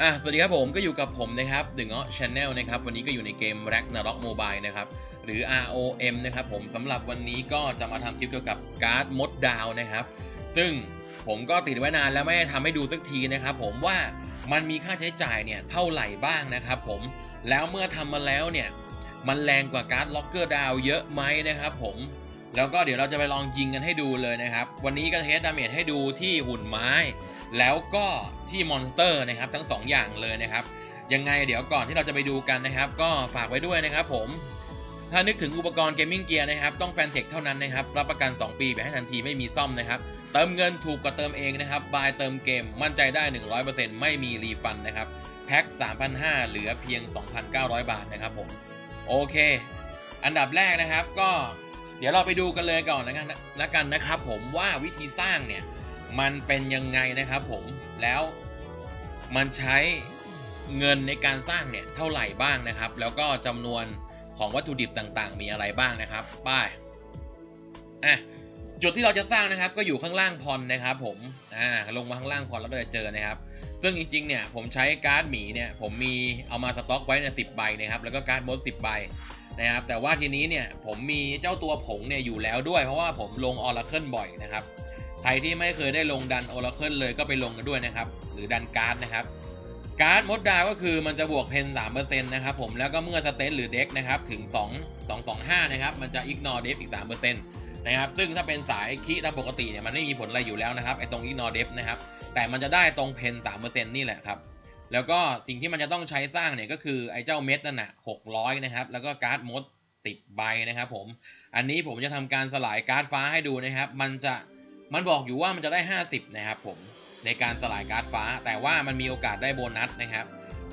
อะสวัสดีครับผมก็อยู่กับผมนะครับดึงเงาะชาแนลนะครับวันนี้ก็อยู่ในเกม Ragnarok Mobile นะครับหรือ ROM นะครับผมสำหรับวันนี้ก็จะมาทำคลิปเกี่ยวกับการ์ดมดดาวนะครับ ซึ่งผมก็ติดไว้นานแล้วไม่ได้ทำให้ดูสักทีนะครับผมว่ามันมีค่าใช้จ่ายเนี่ยเท่าไหร่บ้างนะครับผมแล้วเมื่อทำมาแล้วเนี่ยมันแรงกว่าการ์ดล็อกเกอร์ดาวเยอะไหมนะครับผม แล้วก็เดี๋ยวเราจะไปลองยิงกันให้ดูเลยนะครับ วันนี้ก็เทสดาเมจให้ดูที่หุ่นไม้ แล้วก็ที่มอนสเตอร์นะครับทั้ง 2 อย่างเลยนะครับ ยังไงเดี๋ยวก่อนที่เราจะไปดูกันนะครับ ก็ฝากไว้ด้วยนะครับ ผมถ้านึกถึงอุปกรณ์เกมมิ่งเกียร์นะครับต้องแฟนเทคเท่านั้นนะครับรับประกัน 2 ปีแบบให้ทันทีไม่มีซ่อมนะครับเติมเงินถูกกว่าเติมเองนะครับบายเติมเกมมั่นใจได้ 100%ไม่มีรีฟันนะครับแพ็ค3,500 เหลือเพียง 2,900 บาทนะครับผมโอเค อันดับแรกนะครับก็ เดี๋ยวเราไปดูกันเลยก่อนนะครับละกันนะครับผมว่าวิธีสร้างเนี่ยมันเป็นยังไงนะครับผมแล้วมันใช้เงินในการสร้างเนี่ยเท่าไหร่บ้างนะครับ แล้วก็จำนวนของวัตถุดิบต่างๆ มีอะไรบ้างนะครับป้ายอะจุดที่เราจะสร้างนะครับ ก็อยู่ข้างล่างพรนะครับผมอ่าลงมาข้างล่างพรแล้วก็จะเจอนะครับ ซึ่งจริงๆเนี่ยผมใช้การ์ดหมีเนี่ยผมมีเอามาสต็อกไว้เนี่ยสิบใบนะครับแล้วก็การ์ดบอสสิบใบ นะครับแต่ว่าทีนี้เนี่ยผมมีเจ้าตัวผงเนี่ยอยู่แล้วด้วย เพราะว่าผมลงออร์เคิลบ่อยนะครับใครที่ไม่เคยได้ลงดันโอราเคิลเลยก็ไปลงกันด้วยนะครับ หรือดันการ์ดนะครับการ์ดมดดาก็คือมันจะบวกเพน3%นะครับผมแล้วก็เมื่อสเตนหรือเด็กนะครับถึง2 2 2 5นะครับมันจะอิกนอร์เดฟอีก3%นะครับซึ่งถ้าเป็นสายคีตามปกติเนี่ยมันไม่มีผลอะไรอยู่แล้วนะครับไอ้ตรงอิกนอร์เดฟนะครับแต่มันจะได้ตรงเพน3%นี่แหละครับ แล้วก็สิ่งที่มันจะต้องใช้สร้างเนี่ยก็คือไอ้เจ้าเม็ดนั่นน่ะ600นะครับ แล้วก็การ์ดมด10ใบนะครับผม อันนี้ผมจะทำการสลายการ์ดฟ้าให้ดูนะครับ มันจะมันบอกอยู่ว่ามันจะได้ 50 นะครับผมในการสลายการ์ดฟ้า แต่ว่ามันมีโอกาสได้โบนัสนะครับ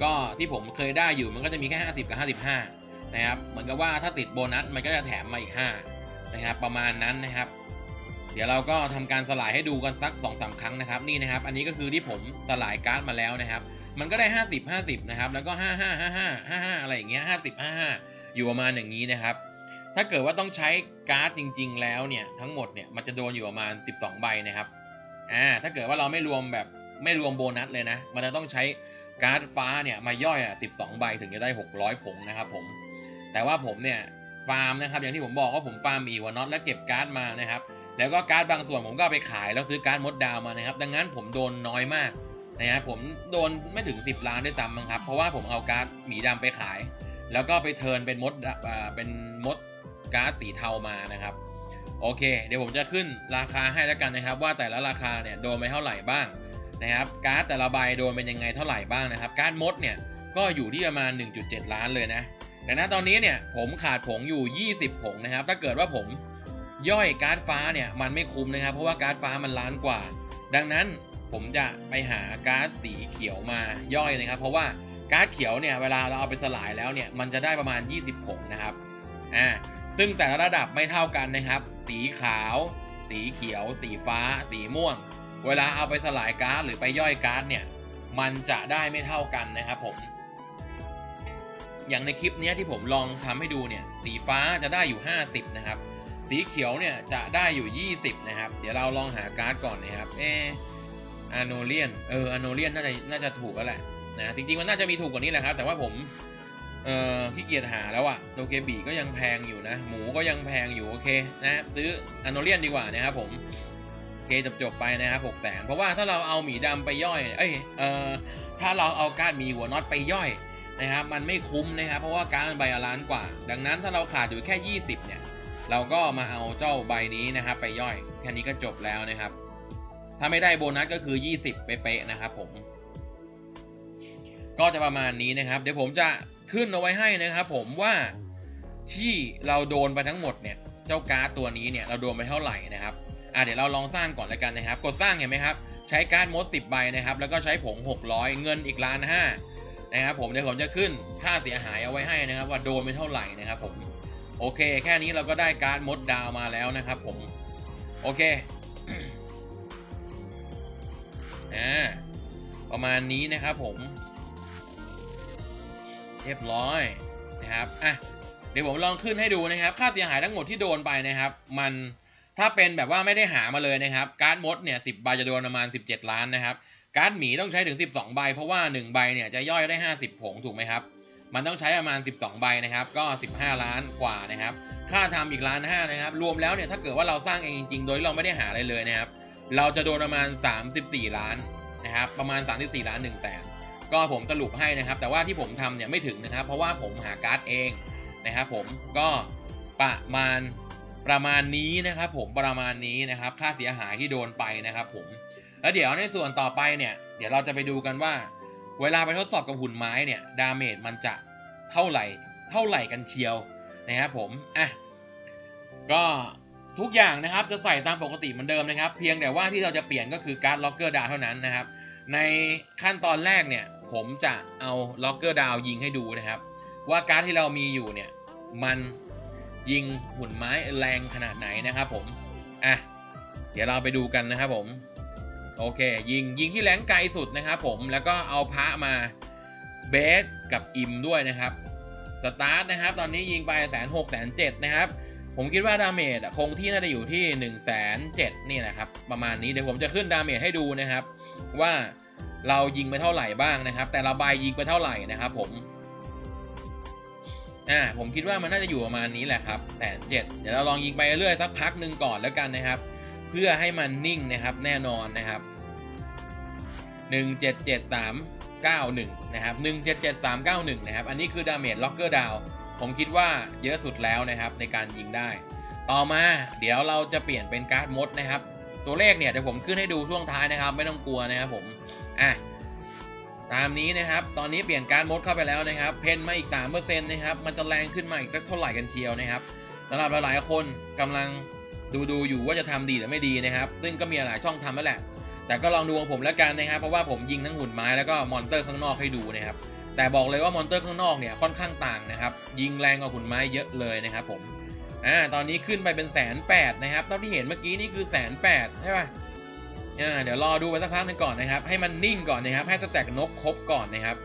ก็ที่ผมเคยได้อยู่มันก็จะมีแค่ 50 กับ 55 นะครับ เหมือนกับว่าถ้าติดโบนัสมันก็จะแถมมาอีก 5 นะครับ ประมาณนั้นนะครับ เดี๋ยวเราก็ทำการสลายให้ดูกันสัก2-3ครั้งนะครับ นี่นะครับ อันนี้ก็คือที่ผมสลายการ์ดมาแล้วนะครับ มันก็ได้ 50 50นะครับแล้วก็ 55 55 55 อะไรอย่างเงี้ย50 55 อยู่ประมาณอย่างนี้นะครับ ถ้าเกิดว่าต้องใช้การ์ดจริง ๆ แล้วเนี่ยทั้งหมดเนี่ยมันจะโดนอยู่ประมาณ 12 ใบนะครับอ่าถ้าเกิดว่าเราไม่รวมแบบไม่รวมโบนัสเลยนะ มันจะต้องใช้การ์ดฟ้าเนี่ยมาย่อยอะ12 ใบถึงจะได้ 600 ผงนะครับผม แต่ว่าผมเนี่ยฟาร์มนะครับ อย่างที่ผมบอกว่าผมฟาร์มอีวานอตและเก็บการ์ดมานะครับ แล้วก็การ์ดบางส่วนผมก็ไปขายแล้วซื้อการ์ดมดดาวมานะครับ ดังนั้นผมโดนน้อยมาก นะครับผมโดนไม่ถึง 10 ล้านด้วยซ้ำมั้งครับ เพราะว่าผมเอาการ์ดหมีดำไปขาย แล้วก็ไปเทิร์นเป็นมดอ่าเป็นมดการ์ดสีเทามานะครับ โอเค เดี๋ยวผมจะขึ้นราคาให้แล้วกันนะครับ ว่าแต่ละราคาเนี่ยโดนไปเท่าไหร่บ้างนะครับ การ์ดแต่ละใบโดนเป็นยังไงเท่าไหร่บ้างนะครับ การ์ดมดเนี่ยก็อยู่ที่ประมาณ 1.7 ล้านเลยนะแต่ณตอนนี้เนี่ยผมขาดผงอยู่ 20 ผงนะครับ ถ้าเกิดว่าผมย่อยการ์ดฟ้าเนี่ยมันไม่คุ้มนะครับ เพราะว่าการ์ดฟ้ามันล้านกว่า ดังนั้น ผมจะไปหาก๊าร์ดสีเขียวมาย่อยนะครับ เพราะว่าก๊าร์ดเขียวเนี่ยเวลาเราเอาไปสลายแล้วเนี่ยมันจะได้ประมาณ 20ผงนะครับอ่าซึ่งแต่ละระดับไม่เท่ากันนะครับ สีขาว สีเขียว สีฟ้า สีม่วง เวลาเอาไปสลายการ์ดหรือไปย่อยการ์ดเนี่ยมันจะได้ไม่เท่ากันนะครับผมอย่างในคลิปนี้ที่ผมลองทำให้ดูเนี่ยสีฟ้าจะได้อยู่ 50 นะครับ สีเขียวเนี่ยจะได้อยู่ 20 นะครับ เดี๋ยวเราลองหาการ์ดก่อนนะครับ เอ อโนเลียนเอออโนเลียนน่าจะน่าจะถูกแล้วแหละนะจริงๆมันน่าจะมีถูกกว่านี้แหละครับ แต่ว่าผมเอ่อขี้เกียจหาแล้วอะโดเกบีก็ยังแพงอยู่นะ หมูก็ยังแพงอยู่โอเคนะซื้ออโนเลียนดีกว่านะครับผมโอเคจบจบไปนะครับหกแสนเพราะว่าถ้าเราเอาหมีดำไปย่อย เอ้ยเอ่อถ้าเราเอาการ์ดมีหัวน็อตไปย่อยนะครับมันไม่คุ้มนะครับ เพราะว่าการ์ดใบละล้านกว่า ดังนั้นถ้าเราขาดอยู่แค่ 20เนี่ยเราก็มาเอาเจ้าใบนี้นะครับไปย่อยแค่นี้ก็จบแล้วนะครับ ถ้าไม่ได้โบนัสก็คือ 20 เป๊ะๆนะครับผม ก็จะประมาณนี้นะครับ เดี๋ยวผมจะขึ้นเอาไว้ให้นะครับ ผมว่าที่เราโดนไปทั้งหมดเนี่ย เจ้าการ์ดตัวนี้เนี่ยเราโดนไปเท่าไหร่นะครับอะเดี๋ยวเราลองสร้างก่อนแล้วกันนะครับ กดสร้างเห็นไหมครับ ใช้การ์ดมด 10 ใบนะครับ แล้วก็ใช้ผง 600 เงินอีกล้านห้านะครับผมเดี๋ยวผมจะขึ้นค่าเสียหายเอาไว้ให้นะครับ ว่าโดนไปเท่าไหร่นะครับผมโอเค แค่นี้เราก็ได้การ์ดมดดาวมาแล้วนะครับผมโอเค อ่าประมาณนี้นะครับผม เรียบร้อยนะครับอะเดี๋ยวผมลองขึ้นให้ดูนะครับ ค่าเสียหายทั้งหมดที่โดนไปนะครับ มันถ้าเป็นแบบว่าไม่ได้หามาเลยนะครับ การ์ดมดเนี่ยสิบใบจะโดนประมาณ 17 ล้านนะครับ การ์ดหมีต้องใช้ถึง 12 ใบ เพราะว่า 1 ใบเนี่ยจะย่อยได้ 50 ผงถูกไหมครับ มันต้องใช้ประมาณ 12 ใบนะครับ ก็ 15 ล้านกว่านะครับ ค่าทำอีกล้านห้านะครับ รวมแล้วเนี่ยถ้าเกิดว่าเราสร้างเองจริงๆ โดยเราไม่ได้หาอะไรเลยนะครับ เราจะโดนประมาณ 34 ล้านนะครับ ประมาณ 34 ล้าน1แสนก็ผมสรุปให้นะครับ แต่ว่าที่ผมทำเนี่ยไม่ถึงนะครับ เพราะว่าผมหาการ์ดเองนะครับผมก็ประมาณประมาณนี้นะครับ ผมประมาณนี้นะครับ ค่าเสียหายที่โดนไปนะครับ ผมแล้วเดี๋ยวในส่วนต่อไปเนี่ย เดี๋ยวเราจะไปดูกันว่า เวลาไปทดสอบกับหุ่นไม้เนี่ยดาเมจมันจะเท่าไหร่เท่าไหร่กันเชียวนะครับผมอะก็ ทุกอย่างนะครับจะใส่ตามปกติเหมือนเดิมนะครับ เพียงแต่ว่าที่เราจะเปลี่ยนก็คือการ์ดล็อกเกอร์ดาวเท่านั้นนะครับ ในขั้นตอนแรกเนี่ยผมจะเอาล็อกเกอร์ดาวยิงให้ดูนะครับ ว่าการ์ดที่เรามีอยู่เนี่ยมันยิงหุ่นไม้แรงขนาดไหนนะครับผมอะเดี๋ยวเราไปดูกันนะครับผมโอเค ยิงยิงที่แรงไกลสุดนะครับผมแล้วก็เอาพระมาเบสกับอิมด้วยนะครับสตาร์ทนะครับ ตอนนี้ยิงไปแสนหกแสนเจ็ดนะครับ ผมคิดว่าดาเมจคงที่น่าจะอยู่ที่1นึ่งแสนเนี่แหละครับ ประมาณนี้เดี๋ยวผมจะขึ้นดาเมจให้ดูนะครับ ว่าเรายิงไปเท่าไหร่บ้างนะครับ แต่ละใบยิงไปเท่าไหร่นะครับ ผมอ่าผมคิดว่ามันน่าจะอยู่ประมาณนี้แหละครับแสนเจ็ดเดี๋ยวเราลองยิงไปเรื่อยสักพักหนึ่งก่อนแล้วกันนะครับ เพื่อให้มันนิ่งนะครับแน่นอนนะครับหนึ่งเจ็ดเจ็ดสามเก้าหนึ่งนะครับหนึ่งเจ็ดเจ็ดสามเก้าหนึ่งนะครับ อันนี้คือดาเมจล็อกเกอร์ดาว ผมคิดว่าเยอะสุดแล้วนะครับในการยิงได้ ต่อมาเดี๋ยวเราจะเปลี่ยนเป็นการ์ดมดนะครับ ตัวเลขเนี่ยเดี๋ยวผมขึ้นให้ดูช่วงท้ายนะครับ ไม่ต้องกลัวนะครับผมอะตามนี้นะครับ ตอนนี้เปลี่ยนการ์ดมดเข้าไปแล้วนะครับ เพนมาอีก3%นต์นะครับ มันจะแรงขึ้นมาอีกสักเท่าไหร่กันเชียวนะครับสำหรับหลายๆคนกำลังดูดูอยู่ว่าจะทำดีหรือไม่ดีนะครับ ซึ่งก็มีหลายช่องทำแล้วแหละ แต่ก็ลองดูของผมแล้วกันนะครับ เพราะว่าผมยิงทั้งหุ่นไม้แล้วก็มอนเตอร์ข้างนอกให้ดูนะครับ แต่บอกเลยว่ามอนเตอร์ข้างนอกเนี่ยค่อนข้างต่างนะครับ ยิงแรงกว่าหุ่นไม้เยอะเลยนะครับผมอ่าตอนนี้ขึ้นไปเป็นแสนแปดนะครับเท่าที่เห็นเมื่อกี้นี่คือแสนแปดใช่ป่ะอ่าเดี๋ยวรอดูไปสักพักหนึงก่อนนะครับ ให้มันนิ่งก่อนนะครับ ให้สแต็กนกครบก่อนนะครับ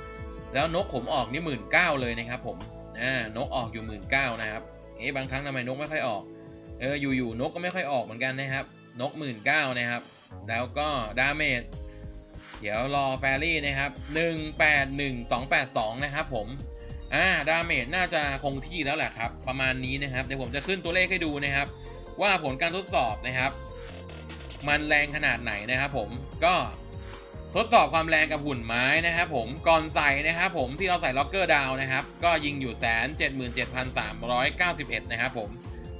แล้วนกผมออกนี่หมื่นเก้าเลยนะครับ ผมอ่านกออกอยู่หมื่นเก้านะครับเอ๊ะบางครั้งทำไมนกไม่ค่อยออกเอออยู่ๆนกก็ไม่ค่อยออกเหมือนกันนะครับ นกหมื่นเก้านะครับ แล้วก็ดาเมจ เดี๋ยวรอแฟรี่นะครับ 181282 นะครับผมอ่าดาเมจน่าจะคงที่แล้วแหละครับ ประมาณนี้นะครับ เดี๋ยวผมจะขึ้นตัวเลขให้ดูนะครับ ว่าผลการทดสอบนะครับ มันแรงขนาดไหนนะครับผมก็ทดสอบความแรงกับหุ่นไม้นะครับผมก่อนใส่นะครับผมที่เราใส่ล็อกเกอร์ดาวนะครับ ก็ยิงอยู่แสนเจ็ดหมื่นเจ็ดพันสามร้อยเก้าสิบเอ็ดนะครับผม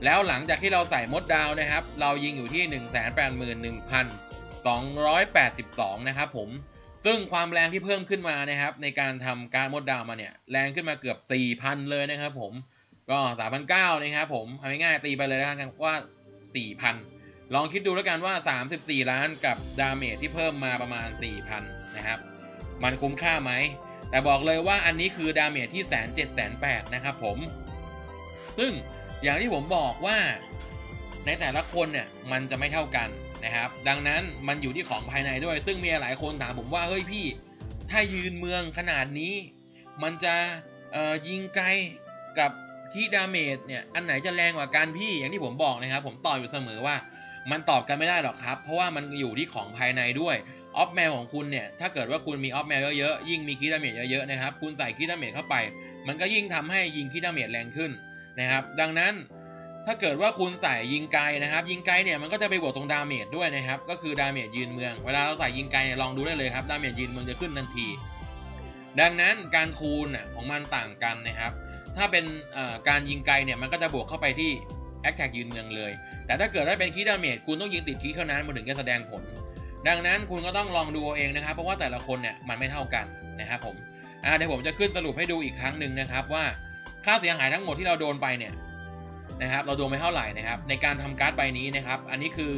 แล้วหลังจากที่เราใส่มดดาวนะครับ เรายิงอยู่ที่หนึ่งแสนแปดหมื่นหนึ่งพัน 282 นะครับผม ซึ่งความแรงที่เพิ่มขึ้นมานะครับ ในการทำการมดดาวมาเนี่ย แรงขึ้นมาเกือบ 4,000 เลยนะครับผม ก็3,900นะครับผมเอาง่ายๆตีไปเลยแล้วกันว่า 4,000 ลองคิดดูแล้วกันว่า 34 ล้านกับดาเมจที่เพิ่มมาประมาณ 4,000 นะครับ มันคุ้มค่าไหม แต่บอกเลยว่าอันนี้คือดาเมจที่แสนเจ็ดแสนแปดนะครับผม ซึ่งอย่างที่ผมบอกว่าในแต่ละคนเนี่ยมันจะไม่เท่ากัน นะครับ ดังนั้นมันอยู่ที่ของภายในด้วย ซึ่งมีหลายคนถามผมว่าเฮ้ยพี่ ถ้ายืนเมืองขนาดนี้ มันจะยิงไกลกับที่ดาเมจเนี่ยอันไหนจะแรงกว่ากันพี่อย่างที่ผมบอกนะครับ ผมตอบอยู่เสมอว่ามันตอบกันไม่ได้หรอกครับ เพราะว่ามันอยู่ที่ของภายในด้วยออฟแมวของคุณเนี่ยถ้าเกิดว่าคุณมีออฟแมวเยอะๆยิ่งมีคีดาเมจเยอะๆนะครับคุณใส่คีดาเมจเข้าไป มันก็ยิ่งทำให้ยิงคีดาเมจแรงขึ้นนะครับ ดังนั้น ถ้าเกิดว่าคุณใส่ยิงไกลนะครับ ยิงไกลเนี่ยมันก็จะไปบวกตรงดาเมจด้วยนะครับ ก็คือดาเมจยืนเมือง เวลาเราใส่ยิงไกลเนี่ยลองดูได้เลยครับ ดาเมจยืนเมืองจะขึ้นทันที ดังนั้นการคูณน่ะของมันต่างกันนะครับ ถ้าเป็นการยิงไกลเนี่ยมันก็จะบวกเข้าไปที่แอคแท็กยืนเมืองเลย แต่ถ้าเกิดว่าเป็นคีดาเมจคุณต้องยิงติดคีเท่านั้นมันถึงจะแสดงผล ดังนั้นคุณก็ต้องลองดูเองนะครับ เพราะว่าแต่ละคนเนี่ยมันไม่เท่ากันนะครับผมเดี๋ยวผมจะขึ้นสรุปให้ดูอีกครั้งหนึ่งนะครับว่าค่าเสียหายทั้งหมดที่เราโดนไปเนี่ย นะครับเราโดนไปเท่าไหร่นะครับในการทำการ์ดใบนี้นะครับอันนี้คือ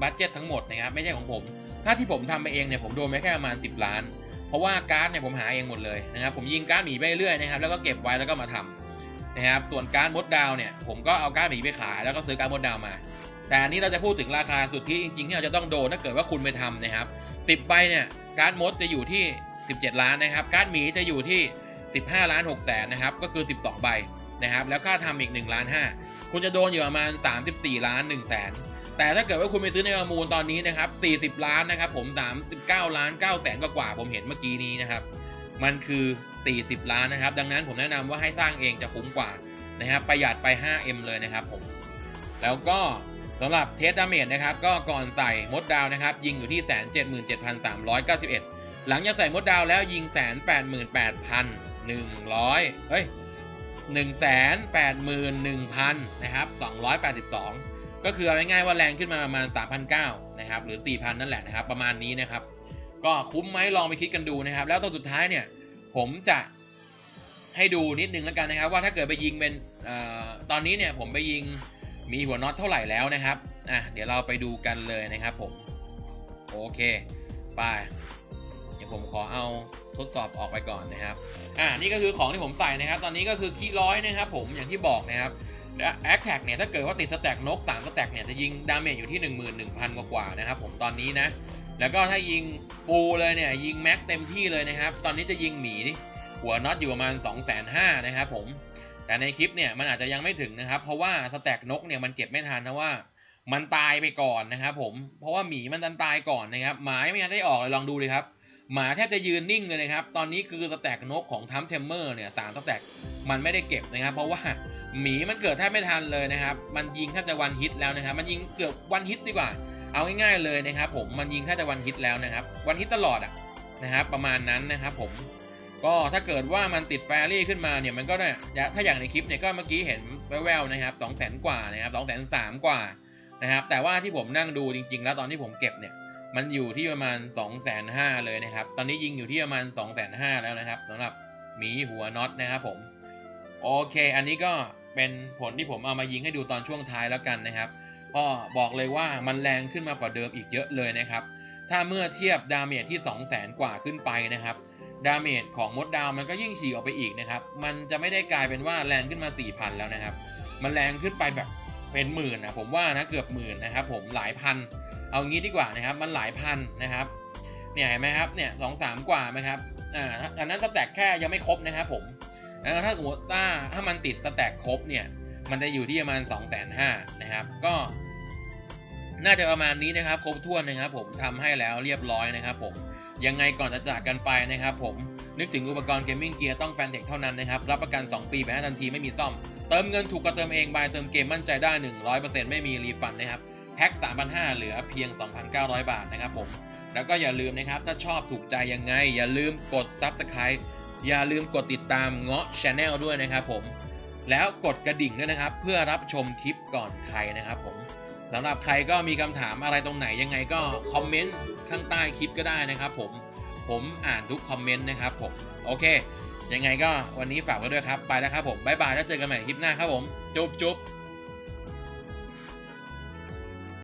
บัตเจ็ตทั้งหมดนะครับไม่ใช่ของผม ถ้าที่ผมทำไปเองเนี่ยผมโดนไปแค่ประมาณ 10 ล้าน เพราะว่าการ์ดเนี่ยผมหาเองหมดเลยนะครับผมยิงการ์ดหมีไปเรื่อยนะครับแล้วก็เก็บไว้แล้วก็มาทำนะครับส่วนการ์ดมดดาวเนี่ยผมก็เอาการ์ดหมีไปขายแล้วก็ซื้อการ์ดมดดาวมา แต่อันนี้เราจะพูดถึงราคาสุดทธิจริงๆที่เราจะต้องโดนถ้าเกิดว่าคุณไปทำนะครับ10ใบเนี่ยการ์ดมดจะอยู่ที่ 17 ล้านนะครับการ์ดหมีจะอยู่ที่ 15 ล้าน6แสนนะครับก็คือ 12 ใบนะครับแล้วค่าทำอีก1ล้าน5 คุณจะโดนอยู่ประมาณ 34 ล้าน1แสนแต่ถ้าเกิดว่าคุณไปซื้อในประมูลตอนนี้นะครับ 40 ล้านนะครับ ผม 39 ล้าน9แสนกว่าผมเห็นเมื่อกี้นี้นะครับ มันคือ 40 ล้านนะครับ ดังนั้นผมแนะนำว่าให้สร้างเองจะคุ้มกว่านะครับประหยัดไป 5M เลยนะครับผม แล้วก็สำหรับเทสดาเมจนะครับ ก็ก่อนใส่มดดาวนะครับ ยิงอยู่ที่177,391หมื่นเจ็ดพันสามร้อยเก้าสิบเอ็ดหลังจากใส่มดดาวแล้วยิง188,100เฮ้ย 181,000นะครับ282 ก็คือเอาง่ายๆว่าแรงขึ้นมาประมาณ 3,900นะครับหรือ 4,000 นั่นแหละนะครับ ประมาณนี้นะครับ ก็คุ้มไหมลองไปคิดกันดูนะครับ แล้วตัวสุดท้ายเนี่ย ผมจะให้ดูนิดนึงแล้วกันนะครับ ว่าถ้าเกิดไปยิงเป็นออตอนนี้เนี่ยผมไปยิงมีหัวน็อตเท่าไหร่แล้วนะครับอะเดี๋ยวเราไปดูกันเลยนะครับผม โอเค ไป ดี๋ยวผมขอเอาทดสอบออกไปก่อนนะครับ อ่า นี่ก็คือของที่ผมใส่นะครับ ตอนนี้ก็คือคีร้อยนะครับผม อย่างที่บอกนะครับแอคแท็กเนี่ย ถ้าเกิดว่าติดสแต็กนก3สแต็กเนี่ย จะยิงดาเมจอยู่ที่ 11,000 กว่าๆนะครับผม ตอนนี้นะ แล้วก็ถ้ายิงฟูลเลยเนี่ย ยิงแม็กเต็มที่เลยนะครับ ตอนนี้จะยิงหมีนี่หัวน็อตอยู่ประมาณ 2 5 0 0 0นะครับผม แต่ในคลิปเนี่ย มันอาจจะยังไม่ถึงนะครับ เพราะว่าสแต็กนกเนี่ยมันเก็บไม่ทันนะว่ามันตายไปก่อนนะครับผม เพราะว่าหมีมันดันตายก่อนนะครับ หมาไม่ได้ออกเลยลองดูเลยครับ หมาแทบจะยืนนิ่งเลยนะครับ ตอนนี้คือสแต็กนกของทัมเทมเมอร์เนี่ยสามสแต็กมันไม่ได้เก็บนะครับ เพราะว่าหมีมันเกิดแทบไม่ทันเลยนะครับ มันยิงแทบจะวันฮิตแล้วนะครับ มันยิงเกือบวันฮิตดีกว่า เอาง่ายๆเลยนะครับ ผม มันยิงแทบจะวันฮิตแล้วนะครับ วันฮิตตลอดอะนะครับ ประมาณนั้นนะครับ ผม ก็ถ้าเกิดว่ามันติดแฟรี่ขึ้นมาเนี่ย มันก็เนี่ยถ้าอย่างในคลิปเนี่ยก็เมื่อกี้เห็นแววๆนะครับสองแสนกว่านะครับสองแสนสามกว่านะครับ แต่ว่าที่ผมนั่งดูจริง ๆ แล้วตอนที่ผมเก็บเนี่ย มันอยู่ที่ประมาณ2องแสนห้าเลยนะครับ ตอนนี้ยิงอยู่ที่ประมาณ2องแสนห้าแล้วนะครับสำหรับหมีหัวน็อตนะครับผมโอเค อันนี้ก็เป็นผลที่ผมเอามายิงให้ดูตอนช่วงท้ายแล้วกันนะครับก็บอกเลยว่ามันแรงขึ้นมากว่าเดิมอีกเยอะเลยนะครับ ถ้าเมื่อเทียบดาเมจที่ 2 0 0แสนกว่าขึ้นไปนะครับ ดาเมจของมดดาวมันก็ยิ่งฉีกออกไปอีกนะครับ มันจะไม่ได้กลายเป็นว่าแรงขึ้นมา 4,000 แล้วนะครับ มันแรงขึ้นไปแบบเป็นหมื่นนะผมว่านะเกือบหมื่นนะครับผมหลายพัน เอางี้ดีกว่านะครับ มันหลายพันนะครับ เนี่ยเห็นไหมครับ เนี่ยสองสามกว่าไหมครับ อ่า อันนั้นสแต็กแค่ยังไม่ครบนะครับผมแล้วถ้าสมมติถ้าถ้ามันติดสแต็กครบเนี่ย มันจะอยู่ที่ประมาณ2องแสนห้านะครับ ก็ น่าจะประมาณนี้นะครับ ครบถ้วนนะครับ ผมทำให้แล้วเรียบร้อยนะครับ ผม ยังไงก่อนจะจากกันไปนะครับ ผม นึกถึงอุปกรณ์เกมมิ่งเกียร์ต้องแฟนเทคเท่านั้นนะครับ รับประกัน 2 ปีแบบทันทีไม่มีซ่อม เติมเงินถูกกว่าเติมเองบายเติมเกมมั่นใจได้ 100%ไม่มีรีฟันนะครับ พ็ค3,500 เหลือเพียง 2,900 บาทนะครับผม แล้วก็อย่าลืมนะครับ ถ้าชอบถูกใจยังไง อย่าลืมกด Subscribe อย่าลืมกดติดตามเงาะ Channel ด้วยนะครับผม แล้วกดกระดิ่งด้วยนะครับ เพื่อรับชมคลิปก่อนใครนะครับผมสำหรับใครก็มีคำถามอะไรตรงไหนยังไงก็คอมเมนต์ข้างใต้คลิปก็ได้นะครับผม ผมอ่านทุกคอมเมนต์นะครับผม โอเค ยังไงก็วันนี้ฝากไว้ด้วยครับ ไปแล้วครับผม บ๊ายบายแล้วเจอกันใหม่คลิปหน้าครับผม จุ๊บจุ๊บ